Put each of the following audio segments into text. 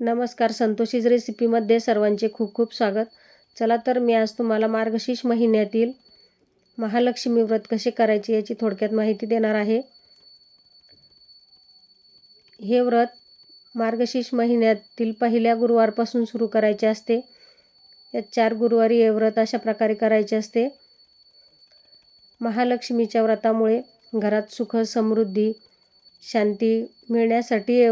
नमस्कार संतोषीज रेसिपीमध्ये सर्वांचे खूप खूप स्वागत. चला तर मी आज तुम्हाला मार्गशीर्ष महिन्यातील महालक्ष्मी व्रत कसे करायचे याची थोडक्यात माहिती देणार आहे. हे व्रत मार्गशीर्ष महिन्यातील पहिल्या गुरुवारपासून सुरू करायचे असते. या चार गुरुवारी हे व्रत अशा प्रकारे करायचे असते. महालक्ष्मीच्या व्रतामुळे घरात सुख समृद्धी शांती मिळण्यासाठी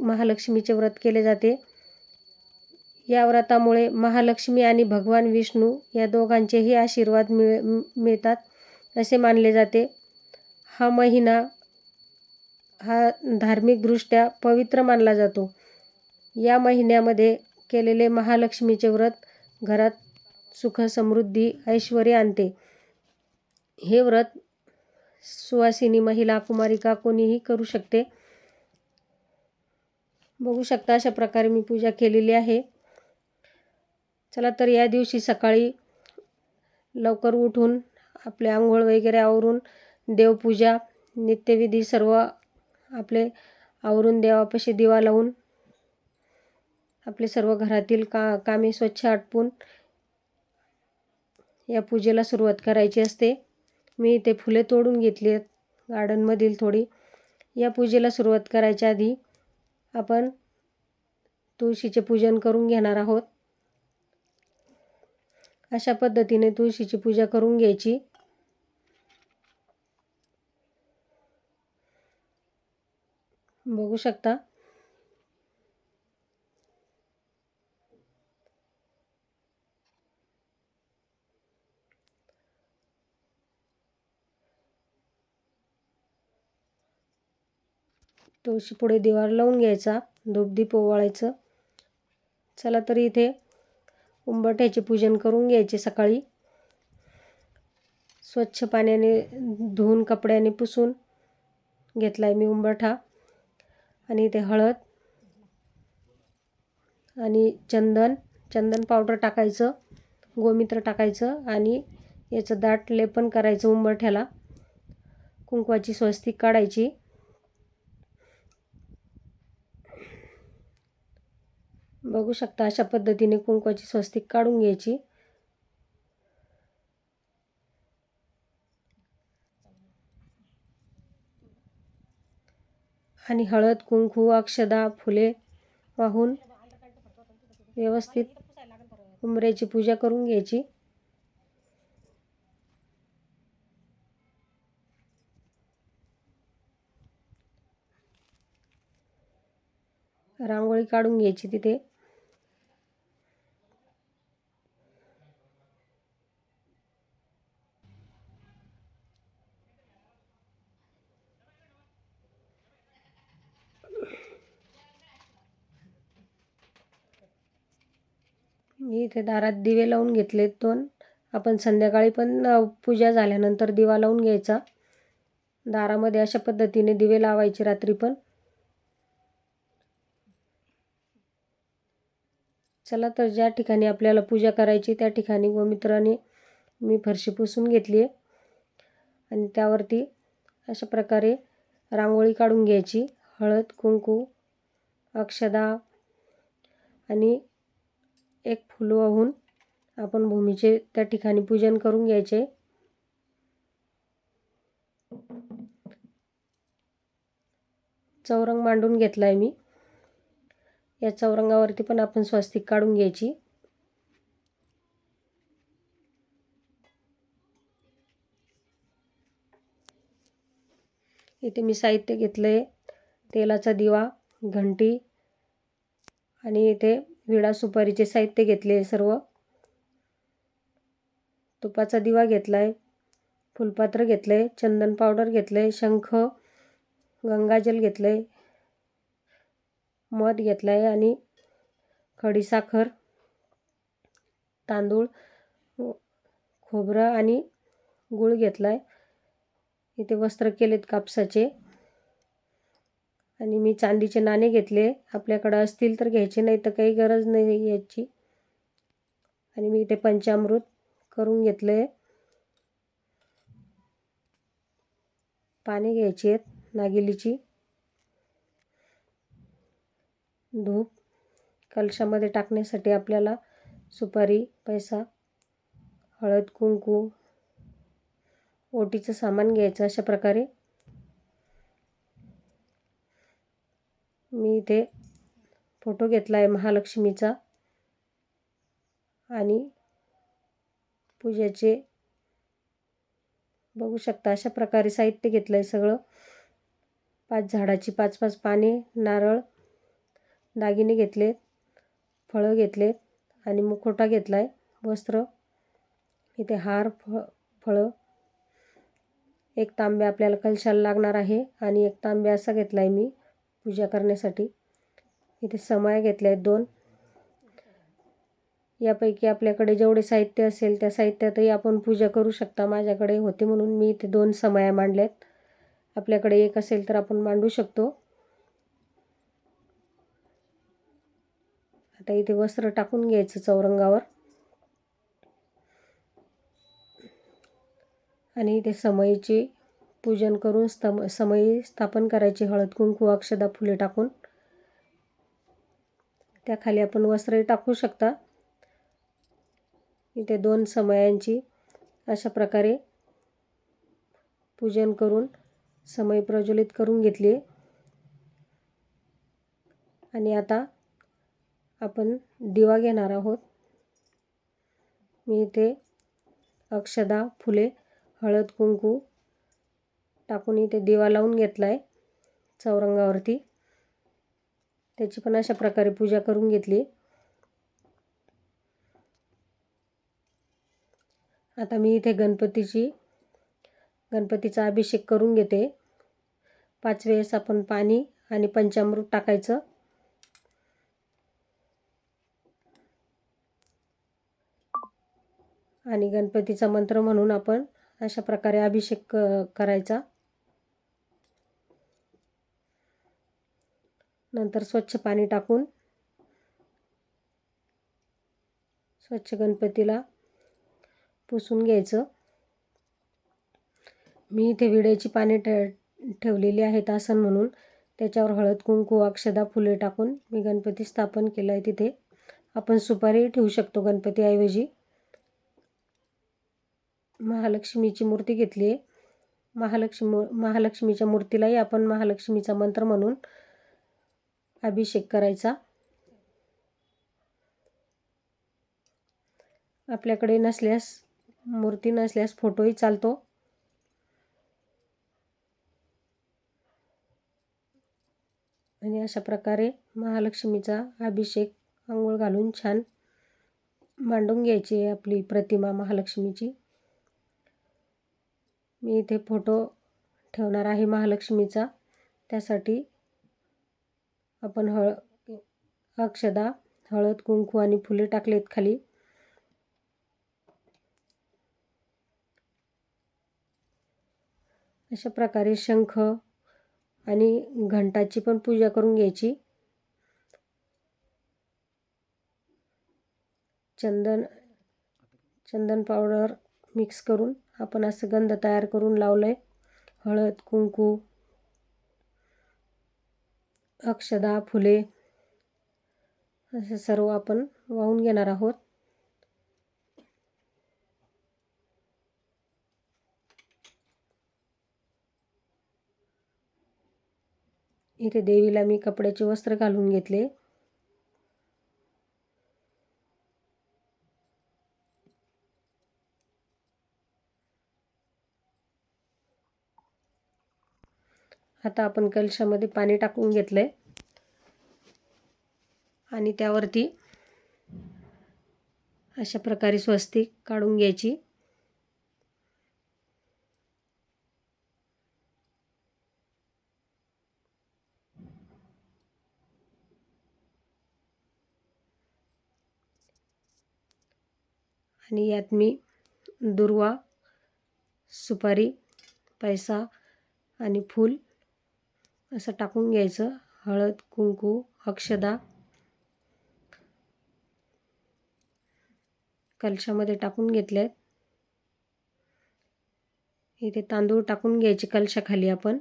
महालक्ष्मीचे व्रत केले जाते. या व्रतामुळे महालक्ष्मी आणि भगवान विष्णू या दोघांचेही आशीर्वाद मिळ मिळतात असे मानले जाते. हा महिना हा धार्मिकदृष्ट्या पवित्र मानला जातो. या महिन्यामध्ये केलेले महालक्ष्मीचे व्रत घरात सुख समृद्धी ऐश्वर आणते. हे व्रत सुवासिनी महिला कुमारिका कोणीही करू शकते. बघू शकता अशा प्रकारे मी पूजा केलेली आहे. चला तर या दिवशी सकाळी लवकर उठून आपले आंघोळ वगैरे आवरून देवपूजा नित्यविधी सर्व आपले आवरून देवापाशी दिवा लावून आपले सर्व घरातील का कामे स्वच्छ आटपून या पूजेला सुरुवात करायची असते. मी इथे फुले तोडून घेतली आहेत. गार्डनमधील थोडी. या पूजेला सुरुवात करायच्या आधी आपण तुळशीचे पूजन करून घेणार आहोत. अशा पद्धतीने तुळशीची पूजा करून घ्यायची. बघू शकता. तुळशी पुढे दिवार लावून घ्यायचा धूपदीप ओवाळायचं. चला तर इथे उंबरठ्याचे पूजन करून घ्यायचे सकाळी. स्वच्छ पाण्याने धुवून कपड्याने पुसून घेतला आहे मी उंबरठा आणि इथे हळद आणि चंदन चंदन पावडर टाकायचं गोमित्र टाकायचं आणि याचं दाट लेपन करायचं उंबरठ्याला. कुंकवाची स्वस्तिक काढायची. बघू शकता अशा पद्धतीने कुंकवाची स्वस्तिक काढून घ्यायची. आणि हळद कुंकू अक्षदा फुले वाहून व्यवस्थित उमऱ्याची पूजा करून घ्यायची. रांगोळी काढून घ्यायची तिथे. मी इथे दारात दिवे लावून घेतले दोन. आपण संध्याकाळी पण पूजा झाल्यानंतर दिवा लावून घ्यायचा. दारामध्ये अशा पद्धतीने दिवे लावायचे रात्री पण. चला तर ज्या ठिकाणी आपल्याला पूजा करायची त्या ठिकाणी गोमित्राने मी फरशी पुसून घेतली आहे आणि त्यावरती अशा प्रकारे रांगोळी काढून घ्यायची. हळद कुंकू अक्षदा आणि एक फुलं वाहून आपण भूमीचे त्या ठिकाणी पूजन करून घ्यायचे. चौरंग मांडून घेतला आहे मी. या चौरंगावरती पण आपण स्वस्तिक काढून घ्यायची. इथे मी साहित्य घेतलं आहे तेलाचा दिवा घंटी आणि इथे विडा सुपारीचे साहित्य घेतले सर्व. तुपाचा दिवा घेतला आहे फुलपात्र घेतलं आहे चंदन पावडर घेतलं आहे शंख गंगाजल घेतलं आहे मध घेतला आहे आणि खडीसाखर तांदूळ खोबरं आणि गूळ घेतला आहे इथे वस्त्र केलेत कापसाचे. आणि मी चांदीचे नाणे घेतले. आपल्याकडं असतील तर घ्यायचे नाही तर काही गरज नाही याची. आणि मी इथे पंचामृत करून घेतले. आहे पाणी घ्यायची आहेत नागिलीची. धूप कलशामध्ये टाकण्यासाठी आपल्याला सुपारी पैसा हळद कुंकू ओटीचं सामान घ्यायचं. अशा प्रकारे मी इथे फोटो घेतला आहे महालक्ष्मीचा. आणि पूजेचे बघू शकता अशा प्रकारे साहित्य घेतलं आहे सगळं. पाच झाडाची पाच पाच पाने नारळ दागिने घेतलेत फळं घेतलेत आणि मुखोटा घेतला आहे वस्त्र. इथे हार फ फळं. एक तांबे आपल्याला कलशाला लागणार आहे आणि एक तांबे असा घेतला आहे मी पूजा करण्यासाठी. इथे समया घेतल्या आहेत दोन. यापैकी आपल्याकडे जेवढे साहित्य असेल त्या साहित्यातही आपण पूजा करू शकता. माझ्याकडे होते म्हणून मी इथे दोन समाया मांडल्या आहेत आपल्याकडे एक असेल तर आपण मांडू शकतो. आता इथे वस्त्र टाकून घ्यायचं चौरंगावर. आणि इथे समयीचे पूजन करून स्तम समयी स्थापन करायची हळद कुंकू अक्षदा फुले टाकून. त्याखाली आपण वस्त्रही टाकू शकता. इथे दोन समयांची अशा प्रकारे पूजन करून समय प्रज्वलित करून घेतली. आणि आता आपण दिवा घेणार आहोत. मी इथे अक्षदा फुले हळद कुंकू टाकून इथे दिवा लावून घेतला आहे चौरंगावरती. त्याची पण अशा प्रकारे पूजा करून घेतली. आता मी इथे गणपतीची गणपतीचा अभिषेक करून घेते. पाच वेळेस आपण पाणी आणि पंचामृत टाकायचं. आणि गणपतीचा मंत्र म्हणून आपण अशा प्रकारे अभिषेक क करायचा. नंतर स्वच्छ पाणी टाकून स्वच्छ गणपतीला पुसून घ्यायचं. मी इथे विड्याची पाने ठे ठेवलेली आहेत आसन म्हणून. त्याच्यावर हळद कुंकू अक्षदा फुले टाकून मी गणपती स्थापन केलं आहे तिथे. आपण सुपारी ठेवू शकतो गणपतीऐवजी. महालक्ष्मीची मूर्ती घेतली आहे. महालक्ष्मी महालक्ष्मीच्या मूर्तीलाही आपण महालक्ष्मीचा मंत्र म्हणून अभिषेक करायचा. आपल्याकडे नसल्यास मूर्ती नसल्यास फोटोही चालतो. आणि अशा प्रकारे महालक्ष्मीचा अभिषेक आंघोळ घालून छान मांडून घ्यायची आहे आपली प्रतिमा महालक्ष्मीची. मी इथे फोटो ठेवणार आहे महालक्ष्मीचा. त्यासाठी आपण हळ अक्षदा हळद कुंकू आणि फुले टाकलेत खाली. अशा प्रकारे शंख आणि घंटाची पण पूजा करून घ्यायची. चंदन चंदन पावडर मिक्स करून. आपण असं गंध तयार करून लावलं आहे हळद कुंकू अक्षदा फुले असं सर्व आपण वाहून घेणार आहोत. इथे देवीला मी कपड्याचे वस्त्र घालून घेतले. आता आपण कलशामध्ये पाणी टाकून घेतलं आहे आणि त्यावरती अशा प्रकारे स्वस्तिक काढून घ्यायची. आणि यात मी दुर्वा सुपारी पैसा आणि फूल असं टाकून घ्यायचं. हळद कुंकू अक्षदा. कलशामध्ये टाकून घेतल्यात. इथे तांदूळ टाकून घ्यायचे कलशाखाली आपण.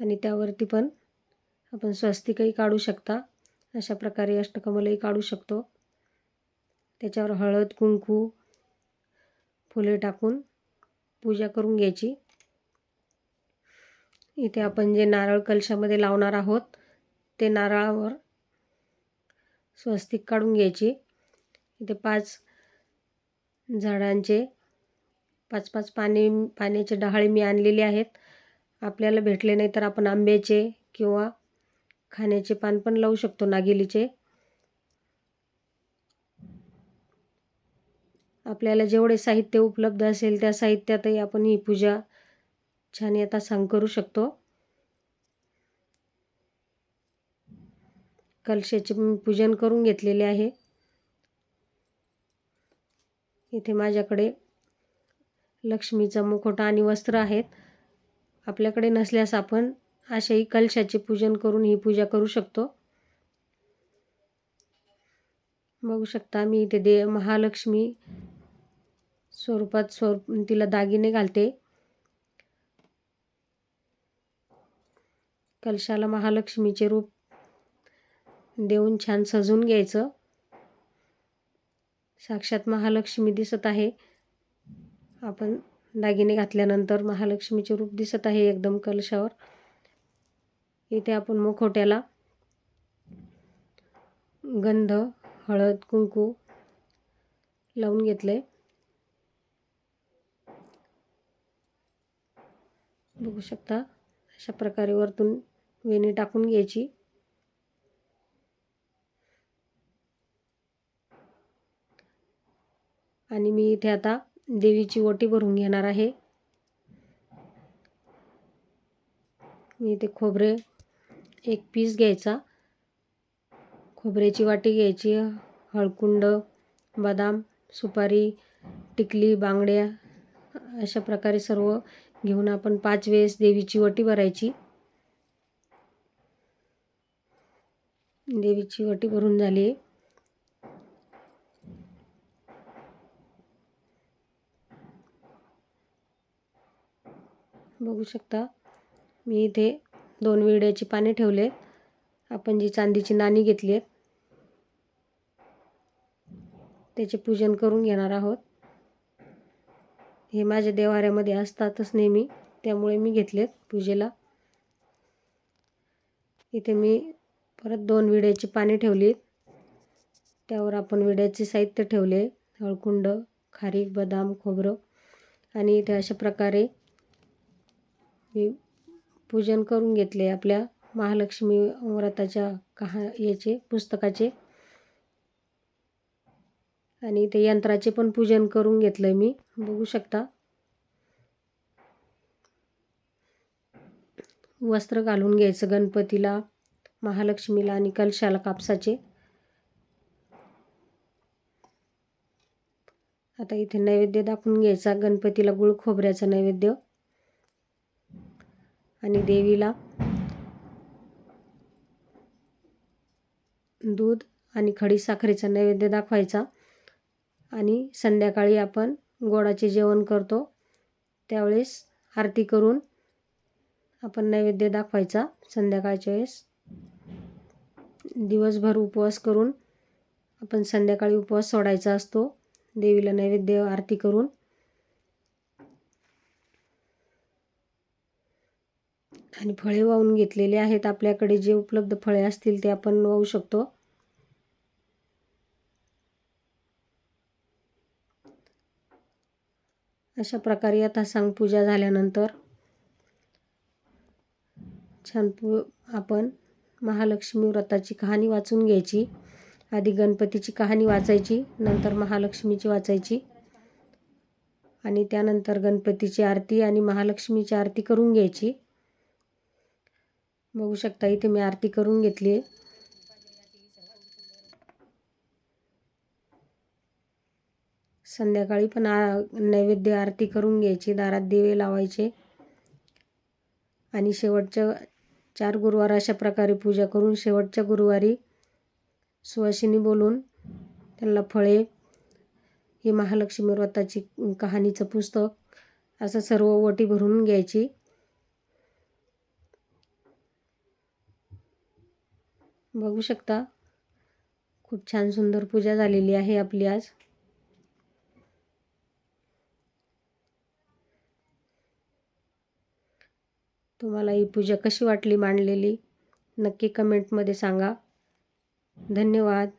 आणि त्यावरती पण आपण स्वस्तिकही काढू शकता. अशा प्रकारे अष्टकमलही काढू शकतो. त्याच्यावर हळद कुंकू फुले टाकून पूजा करून घ्यायची. इथे आपण जे नारळ कलशामध्ये लावणार आहोत ते नारळावर स्वस्तिक काढून घ्यायची. इथे पाच झाडांचे पाच पाच पाने पाण्याचे डहाळे मी आणलेले आहेत. आपल्याला भेटले नाही तर आपण आंब्याचे किंवा खाण्याचे पान पण लावू शकतो नागिलीचे. आपल्याला जेवढे साहित्य उपलब्ध असेल त्या साहित्यातही आपण ही पूजा छान आता सांग करू शकतो? कलशाचे पूजन करून घेतलेले आहे. इथे माझ्याकडे लक्ष्मीचा मुखोटा आणि वस्त्र आहेत. आपल्याकडे नसल्यास आपण अशाही कलशाचे पूजन करून ही पूजा करू शकतो. बघू शकता मी इथे दे महालक्ष्मी स्वरूपात स्वरूप तिला दागिने घालते. कलशाला महालक्ष्मीचे रूप देऊन छान सजून घ्यायचं. साक्षात महालक्ष्मी दिसत आहे. आपण दागिने घातल्यानंतर महालक्ष्मीचे रूप दिसत आहे एकदम कलशावर. इथे आपण मुखोट्याला गंध हळद कुंकू लावून घेतले बघू शकता अशा प्रकारे वरतून वेणी टाकून घ्यायची. आणि मी इथे आता देवीची ओटी भरून घेणार आहे. मी इथे खोबरे एक पीस घ्यायचा. खोबऱ्याची वाटी घ्यायची हळकुंड बदाम सुपारी टिकली बांगड्या अशा प्रकारे सर्व घेऊन आपण पाच वेळेस देवीची वटी भरायची. देवीची वटी भरून झाली. बघू शकता मी इथे दोन विड्याची पाने ठेवले. आपण जी चांदीची नाणी घेतली आहेत त्याचे पूजन करून घेणार आहोत. हे माझ्या देवाऱ्यामध्ये असतातच नेहमी त्यामुळे मी घेतलेत पूजेला. इथे मी परत दोन विड्याची पाने ठेवली. त्यावर आपण विड्याचे साहित्य ठेवले. हळकुंड खारी बदाम खोबरं आणि इथे अशा प्रकारे मी पूजन करून घेतले आपल्या महालक्ष्मी व्रताच्या कहा याचे पुस्तकाचे. आणि ते यंत्राचे पण पूजन करून घेतलं मी. बघू शकता. वस्त्र घालून घ्यायचं गणपतीला. महालक्ष्मीला आणि कलशाला कापसाचे. आता इथे नैवेद्य दाखवून घ्यायचा. गणपतीला गुळ खोबऱ्याचा नैवेद्य. आणि देवीला दूध आणि खडी साखरेचा नैवेद्य दाखवायचा. आणि संध्याकाळी आपण गोडाचे जेवण करतो. त्यावेळेस आरती करून आपण नैवेद्य दाखवायचा. संध्याकाळच्या वेळेस दिवसभर उपवास करून आपण संध्याकाळी उपवास सोडायचा असतो. देवीला नैवेद्य आरती करून. आणि फळे वाहून घेतलेले आहेत. आपल्याकडे जे उपलब्ध फळे असतील ते आपण वाहू शकतो. अशा प्रकारे आता सांग पूजा झाल्यानंतर छान पू आपण महालक्ष्मी व्रताची कहाणी वाचून घ्यायची. आधी गणपतीची कहाणी वाचायची नंतर महालक्ष्मीची वाचायची. आणि त्यानंतर गणपतीची आरती आणि महालक्ष्मीची आरती करून घ्यायची. बघू शकता इथे मी आरती करून घेतली आहे संध्याकाळी पण नैवेद्य आरती करून घ्यायची दारात दिवे लावायचे. आणि शेवटच्या चार गुरुवार अशा प्रकारे पूजा करून शेवटच्या गुरुवारी सुवासिनी बोलून त्यांना फळे ही महालक्ष्मी व्रताची कहाणीचं पुस्तक असं सर्व वटी भरून घ्यायची. बघू शकता खूप छान सुंदर पूजा झालेली आहे आपली आज. तुम्हाला ही पूजा कशी वाटली मांडलेली? नक्की कमेंटमध्ये सांगा. धन्यवाद.